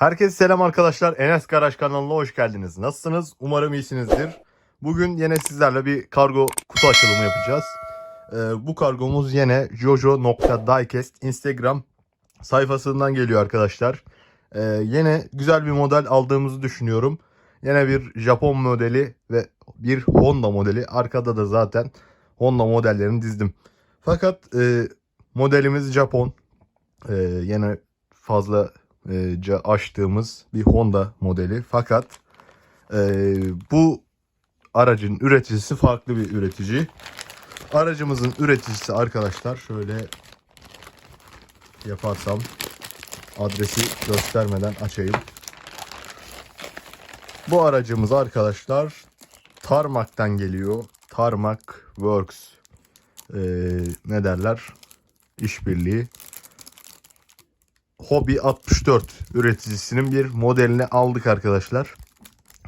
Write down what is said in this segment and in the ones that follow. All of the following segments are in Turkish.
Herkese selam arkadaşlar. Enes Garaj kanalına hoş geldiniz. Nasılsınız? Umarım iyisinizdir. Bugün yine sizlerle bir kargo kutu açılımı yapacağız. Ee, bu kargomuz yine jojo.diecast Instagram sayfasından geliyor arkadaşlar. Ee, yine güzel bir model aldığımızı düşünüyorum. Yine bir Japon modeli ve bir Honda modeli. Arkada da zaten Honda modellerini dizdim. Fakat e, modelimiz Japon. Ee, yine fazla e, ca- açtığımız bir Honda modeli. Fakat e, bu aracın üreticisi farklı bir üretici. Aracımızın üreticisi arkadaşlar şöyle yaparsam adresi göstermeden açayım. Bu aracımız arkadaşlar Tarmak'tan geliyor. Tarmak Works e, ne derler? İşbirliği. Hobby 64 üreticisinin bir modelini aldık arkadaşlar.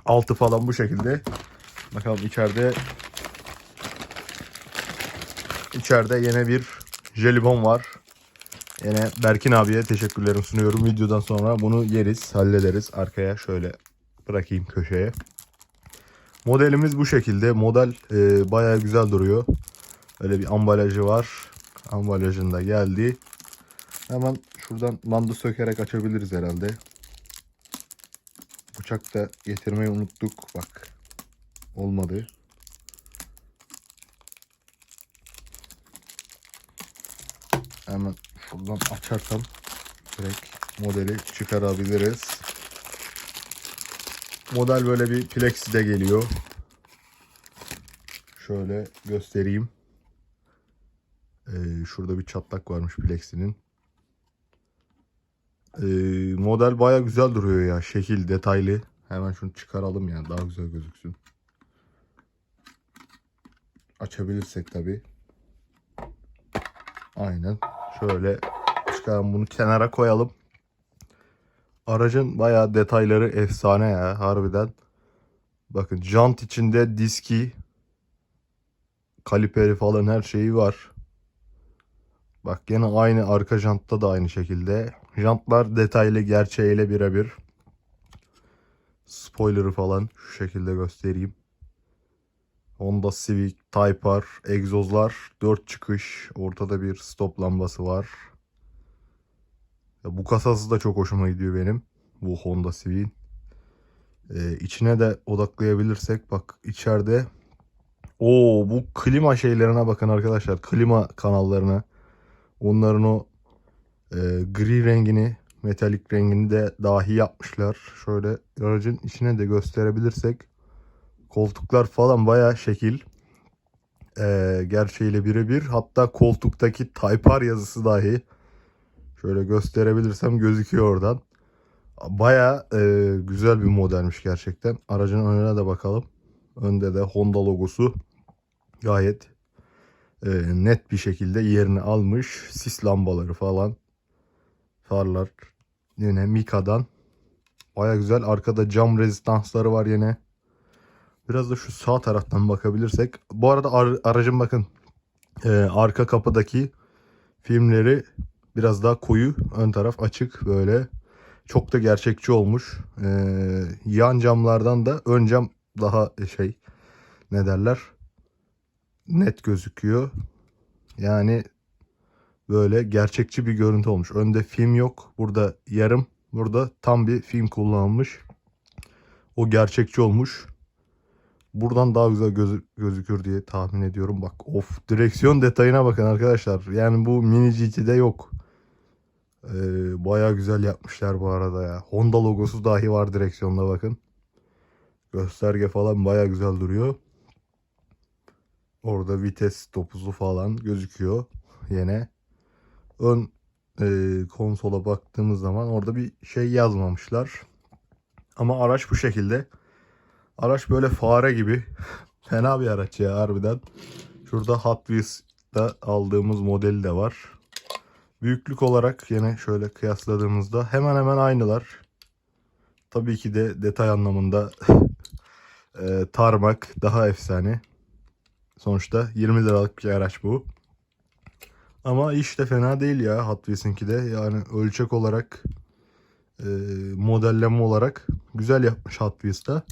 Altı falan bu şekilde. Bakalım içeride içeride yine bir jelibon var. Yine Berkin abiye teşekkürlerimi sunuyorum. Videodan sonra bunu yeriz, hallederiz. Arkaya şöyle bırakayım köşeye. Modelimiz bu şekilde. Model e, bayağı güzel duruyor. Öyle bir ambalajı var. Ambalajında geldi. Hemen şuradan bandı sökerek açabiliriz herhalde. Bıçak da getirmeyi unuttuk. Bak. Olmadı. Hemen şuradan açarsam direkt modeli çıkarabiliriz. Model böyle bir plexide geliyor. Şöyle göstereyim. Ee, şurada bir çatlak varmış plexinin. Ee, model baya güzel duruyor ya. Şekil detaylı. Hemen şunu çıkaralım yani daha güzel gözüksün. Açabilirsek tabi. Aynen. Şöyle çıkaralım bunu kenara koyalım. Aracın bayağı detayları efsane ya harbiden. Bakın jant içinde diski, kaliperi falan her şeyi var. Bak gene aynı arka jantta da aynı şekilde. Jantlar detaylı gerçeğiyle birebir. Spoiler'ı falan şu şekilde göstereyim. Honda Civic Type R egzozlar 4 çıkış ortada bir stop lambası var. Ya bu kasası da çok hoşuma gidiyor benim. Bu Honda Civic'in. Ee, içine de odaklayabilirsek bak içeride o bu klima şeylerine bakın arkadaşlar. Klima kanallarına. Onların o e, gri rengini, metalik rengini de dahi yapmışlar. Şöyle aracın içine de gösterebilirsek koltuklar falan baya şekil. E, gerçeğiyle birebir. Hatta koltuktaki Type R yazısı dahi şöyle gösterebilirsem gözüküyor oradan. Baya e, güzel bir modelmiş gerçekten. Aracın önüne de bakalım. Önde de Honda logosu gayet e, net bir şekilde yerini almış. Sis lambaları falan. Farlar yine Mika'dan. Baya güzel. Arkada cam rezistansları var yine. Biraz da şu sağ taraftan bakabilirsek. Bu arada ar- aracın bakın e, arka kapıdaki filmleri biraz daha koyu. Ön taraf açık böyle. Çok da gerçekçi olmuş. E, yan camlardan da ön cam daha şey ne derler net gözüküyor. Yani böyle gerçekçi bir görüntü olmuş. Önde film yok. Burada yarım. Burada tam bir film kullanılmış. O gerçekçi olmuş. Buradan daha güzel gözü- gözükür diye tahmin ediyorum. Bak of direksiyon detayına bakın arkadaşlar. Yani bu mini GT'de yok. Ee, Baya güzel yapmışlar bu arada ya. Honda logosu dahi var direksiyonda bakın. Gösterge falan baya güzel duruyor. Orada vites topuzu falan gözüküyor yine. Ön e, konsola baktığımız zaman orada bir şey yazmamışlar. Ama araç bu şekilde. Araç böyle fare gibi. Fena bir araç ya harbiden. Şurada Hot Wheels'da aldığımız modeli de var. Büyüklük olarak yine şöyle kıyasladığımızda hemen hemen aynılar. Tabii ki de detay anlamında e, tarmak daha efsane. Sonuçta 20 liralık bir araç bu. Ama iş de fena değil ya Hot de. Yani ölçek olarak e, modelleme olarak güzel yapmış Hot Wheels'ta.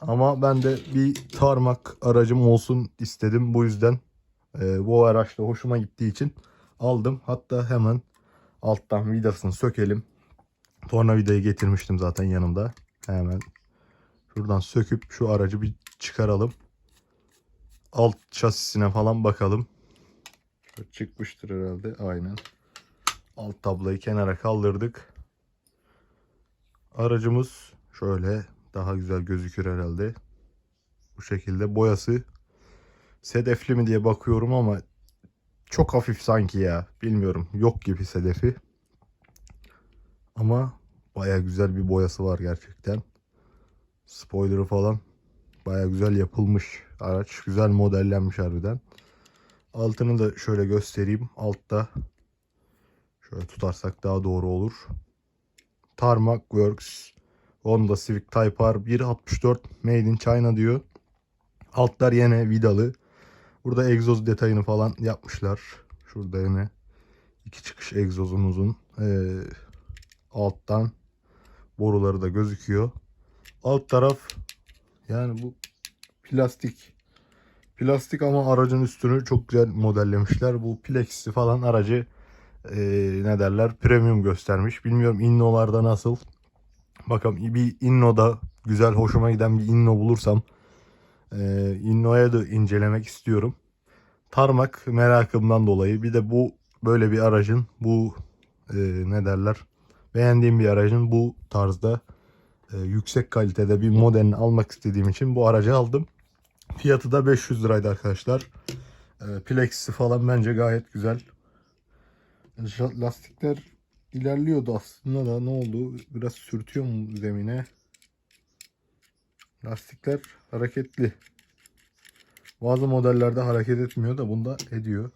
Ama ben de bir tarmak aracım olsun istedim. Bu yüzden e, bu araçta hoşuma gittiği için aldım. Hatta hemen alttan vidasını sökelim. Tornavidayı getirmiştim zaten yanımda. Hemen şuradan söküp şu aracı bir çıkaralım. Alt şasisine falan bakalım. Çıkmıştır herhalde. Aynen. Alt tablayı kenara kaldırdık. Aracımız şöyle daha güzel gözükür herhalde. Bu şekilde boyası sedefli mi diye bakıyorum ama çok hafif sanki ya. Bilmiyorum. Yok gibi sedefi. Ama baya güzel bir boyası var gerçekten. Spoiler'ı falan baya güzel yapılmış araç. Güzel modellenmiş harbiden. Altını da şöyle göstereyim. Altta şöyle tutarsak daha doğru olur. Tarmac Works Honda Civic Type R 1.64 Made in China diyor. Altlar yine vidalı. Burada egzoz detayını falan yapmışlar. Şurada yine iki çıkış egzozumuzun ee, alttan boruları da gözüküyor. Alt taraf yani bu plastik. Plastik ama aracın üstünü çok güzel modellemişler. Bu plexi falan aracı ee, ne derler premium göstermiş. Bilmiyorum innolarda nasıl. Bakalım bir innoda güzel hoşuma giden bir inno bulursam ee, innoya da incelemek istiyorum. Tarmak merakımdan dolayı bir de bu böyle bir aracın bu ee, ne derler beğendiğim bir aracın bu tarzda ee, yüksek kalitede bir modelini almak istediğim için bu aracı aldım. Fiyatı da 500 liraydı arkadaşlar. Ee, plexisi falan bence gayet güzel. Lastikler ilerliyordu aslında da ne oldu? Biraz sürtüyor mu zemine? Lastikler hareketli. Bazı modellerde hareket etmiyor da bunda ediyor.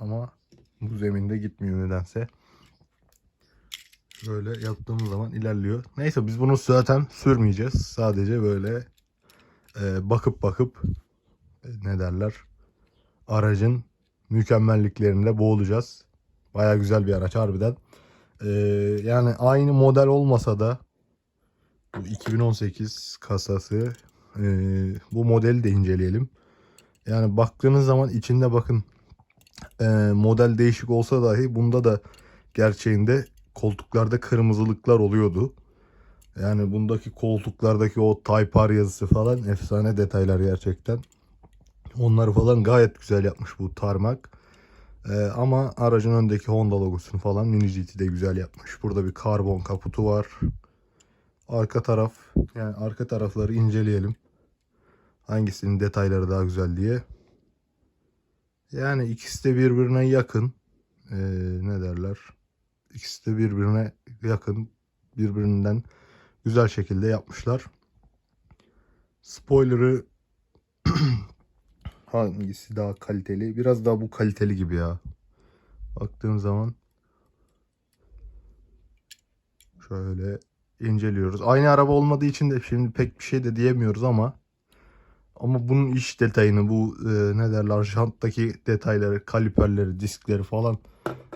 Ama bu zeminde gitmiyor nedense. Böyle yaptığımız zaman ilerliyor. Neyse biz bunu zaten sürmeyeceğiz. Sadece böyle e, bakıp bakıp e, ne derler aracın mükemmelliklerinde boğulacağız. Baya güzel bir araç harbiden. Ee, yani aynı model olmasa da bu 2018 kasası ee, bu modeli de inceleyelim. Yani baktığınız zaman içinde bakın ee, model değişik olsa dahi bunda da gerçeğinde koltuklarda kırmızılıklar oluyordu. Yani bundaki koltuklardaki o Type R yazısı falan efsane detaylar gerçekten. Onları falan gayet güzel yapmış bu tarmak. Ee, ama aracın öndeki Honda logosunu falan Mini GT'de güzel yapmış. Burada bir karbon kaputu var. Arka taraf yani arka tarafları inceleyelim. Hangisinin detayları daha güzel diye. Yani ikisi de birbirine yakın. Ee, ne derler? İkisi de birbirine yakın. Birbirinden güzel şekilde yapmışlar. Spoiler'ı hangisi daha kaliteli? Biraz daha bu kaliteli gibi ya. Baktığım zaman şöyle inceliyoruz. Aynı araba olmadığı için de şimdi pek bir şey de diyemiyoruz ama ama bunun iç detayını bu e, ne derler janttaki detayları, kaliperleri, diskleri falan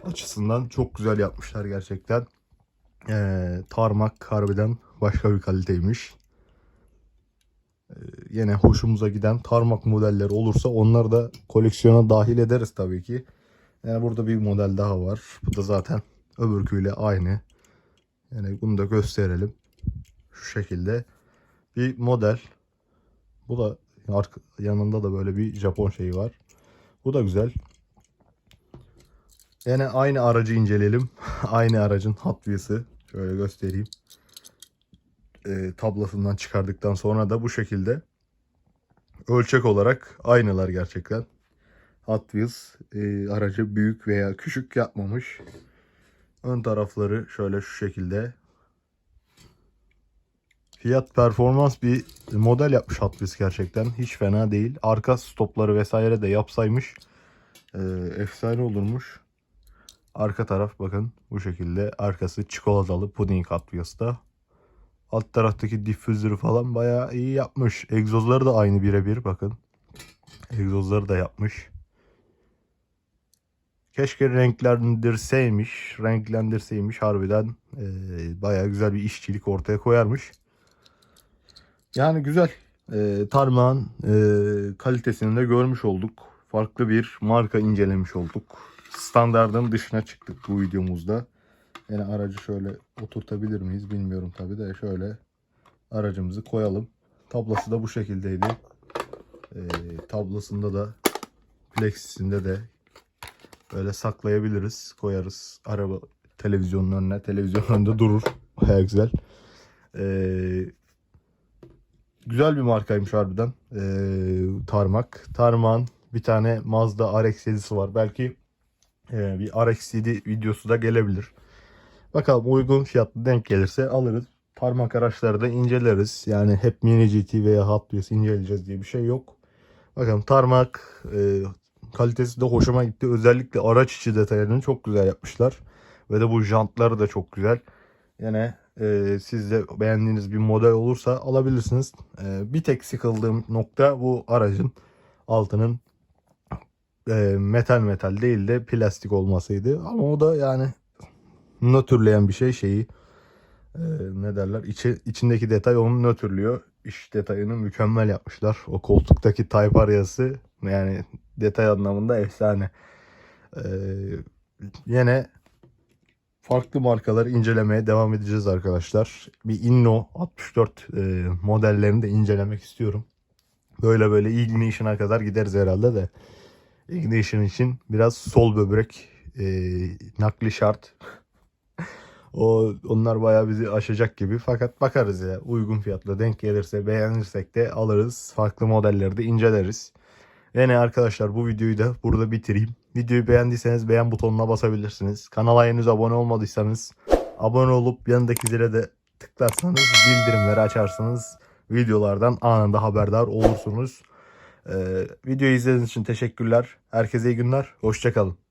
açısından çok güzel yapmışlar gerçekten. E, tarmak harbiden başka bir kaliteymiş. E, yine hoşumuza giden tarmak modelleri olursa onları da koleksiyona dahil ederiz tabii ki. Yani burada bir model daha var. Bu da zaten öbürküyle aynı. Yani bunu da gösterelim. Şu şekilde bir model. Bu da arka, yanında da böyle bir Japon şeyi var. Bu da güzel. Yine aynı aracı inceleyelim. aynı aracın Wheels'ı. Şöyle göstereyim. E, tablasından çıkardıktan sonra da bu şekilde ölçek olarak aynılar gerçekten. Hot Wheels e, aracı büyük veya küçük yapmamış. Ön tarafları şöyle şu şekilde. Fiyat performans bir model yapmış Hot Wheels gerçekten. Hiç fena değil. Arka stopları vesaire de yapsaymış. E, efsane olurmuş. Arka taraf bakın bu şekilde. Arkası çikolatalı puding Hot Wheels'ta. Alt taraftaki diffuser'ı falan bayağı iyi yapmış. Egzozları da aynı birebir bakın. Egzozları da yapmış. keşke renklendirseymiş. Renklendirseymiş harbiden e, bayağı güzel bir işçilik ortaya koyarmış. Yani güzel. E, Tarmağın e, kalitesini de görmüş olduk. Farklı bir marka incelemiş olduk. Standardın dışına çıktık bu videomuzda. Yani aracı şöyle oturtabilir miyiz bilmiyorum tabi de şöyle aracımızı koyalım. Tablası da bu şekildeydi. E, tablasında da plexisinde de böyle saklayabiliriz. Koyarız araba televizyonun önüne. Televizyonun önünde durur. Baya güzel. Ee, güzel bir markaymış harbiden. Ee, Tarmak. Tarmak'ın bir tane Mazda RX-7'si var. Belki e, bir RX-7 videosu da gelebilir. Bakalım uygun fiyatlı denk gelirse alırız. Tarmak araçları da inceleriz. Yani hep Mini GT veya Hot Wheels inceleyeceğiz diye bir şey yok. Bakalım Tarmak e, kalitesi de hoşuma gitti. Özellikle araç içi detaylarını çok güzel yapmışlar. Ve de bu jantları da çok güzel. Yine e, siz de beğendiğiniz bir model olursa alabilirsiniz. E, bir tek sıkıldığım nokta bu aracın altının e, metal metal değil de plastik olmasıydı. Ama o da yani nötrleyen bir şey şeyi e, ne derler içi, içindeki detay onu nötrlüyor. İş detayını mükemmel yapmışlar. O koltuktaki Type R yani detay anlamında efsane. Ee, yine farklı markaları incelemeye devam edeceğiz arkadaşlar. Bir Inno 64 e, modellerini de incelemek istiyorum. Böyle böyle Ignition'a kadar gideriz herhalde de. Ignition için biraz sol böbrek e, nakli şart. O onlar bayağı bizi aşacak gibi. Fakat bakarız ya uygun fiyatla denk gelirse beğenirsek de alırız. Farklı modelleri de inceleriz. Ve ne arkadaşlar bu videoyu da burada bitireyim. Videoyu beğendiyseniz beğen butonuna basabilirsiniz. Kanala henüz abone olmadıysanız abone olup yanındaki zile de tıklarsanız bildirimleri açarsanız videolardan anında haberdar olursunuz. Ee, videoyu izlediğiniz için teşekkürler. Herkese iyi günler. Hoşçakalın.